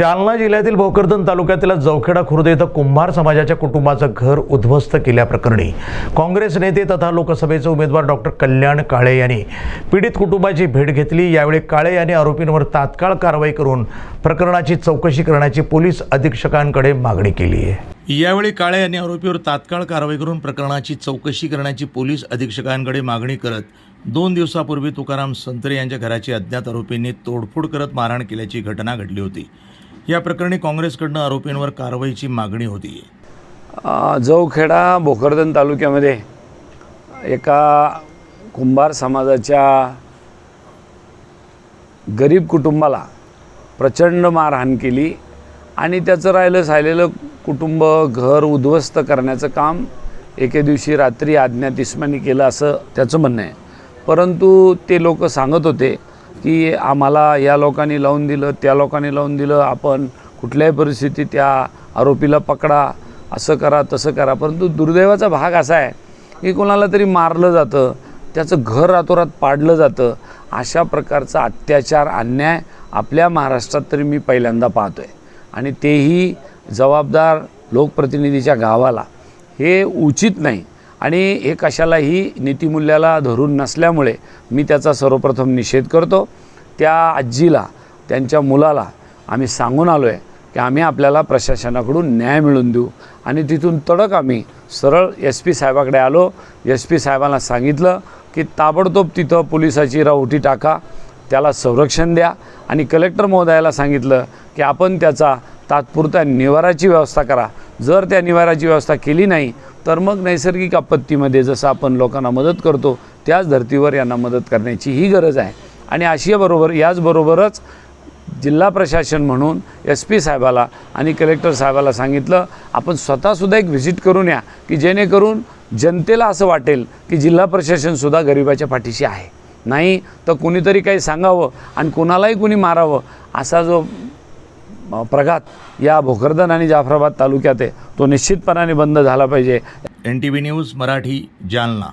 जालना जिल्ह्यातील भोकरदन तालुक्यातील जवखेडा खुर्द इथं कुंभार समाजाच्या कुटुंबाचं घर उद्ध्वस्त केल्याप्रकरणी काँग्रेस नेते तथा लोकसभेचे उमेदवार डॉक्टर कल्याण काळे यांनी पीडित कुटुंबाची भेट घेतली. यावेळी काळे यांनी आरोपींवर तात्काळ कारवाई करून प्रकरणाची चौकशी करण्याची पोलीस अधीक्षकांकडे मागणी केली आहे. यावेळी काळे यांनी आरोपीवर तात्काळ कारवाई करून प्रकरणाची चौकशी करण्याची पोलीस अधीक्षकांकडे मागणी करत दोन दिवसापूर्वी तुकाराम संत्रे यांच्या घराची अज्ञात आरोपींनी तोडफोड करत मारहाण केल्याची घटना घडली होती. या प्रकरणी काँग्रेसकडनं आरोपींवर कारवाईची मागणी होती. जवखेडा भोकरदन तालुक्यामध्ये एका कुंभार समाजाच्या गरीब कुटुंबाला प्रचंड मारहाण केली आणि त्याचं राहिलं सायलेलं कुटुंब घर उद्ध्वस्त करण्याचं काम एके दिवशी रात्री अज्ञात केलं असं त्याचं म्हणणं आहे. परंतु ते लोक सांगत होते की आम्हाला या लोकांनी लावून दिलं त्या लोकांनी लावून दिलं आपण कुठल्याही परिस्थितीत त्या आरोपीला पकडा असं करा तसं करा. परंतु दुर्दैवाचा भाग असा आहे की कोणाला तरी मारलं जातं त्याचं घर रातोरात पाडलं जातं अशा प्रकारचा अत्याचार अन्याय आपल्या महाराष्ट्रात तरी मी पहिल्यांदा पाहतो आहे आणि तेही जबाबदार लोकप्रतिनिधीच्या गावाला. हे उचित नाही. आणि हे कशालाही नीतिमूल्याला धरून नसल्यामुळे मी त्याचा सर्वप्रथम निषेध करतो. त्या आजीला त्यांच्या मुलाला आम्ही सांगून आलो आहे की आम्ही आपल्याला प्रशासनाकडून न्याय मिळवून देऊ. आणि तिथून तडक आम्ही सरळ एस पी साहेबाकडे आलो. एस पी साहेबांना सांगितलं की ताबडतोब तिथं पोलिसाची राहुटी टाका त्याला संरक्षण द्या. आणि कलेक्टर महोदयाला सांगितलं की आपण त्याचा तात्पुरत्या निवाराची व्यवस्था करा. जर त्या निवाराची व्यवस्था केली नाही तर मग नैसर्गिक आपत्तीमध्ये जसं आपण लोकांना मदत करतो त्याच धर्तीवर यांना मदत करण्याची ही गरज आहे. आणि आशियाबरोबर याचबरोबरच जिल्हा प्रशासन म्हणून एस पी साहेबाला आणि कलेक्टर साहेबाला सांगितलं आपण स्वतःसुद्धा एक व्हिजिट करून या की जेणेकरून जनतेला असं वाटेल की जिल्हा प्रशासनसुद्धा गरिबाच्या पाठीशी आहे. नाही तर कुणीतरी काही सांगावं आणि कुणालाही कुणी मारावं असा जो प्रघात या भोकरदन आणि जाफराबाद तालुक्यात आहे. तो निश्चितपणाने बंद झाला पाहिजे. N T V news Marathi Jalna.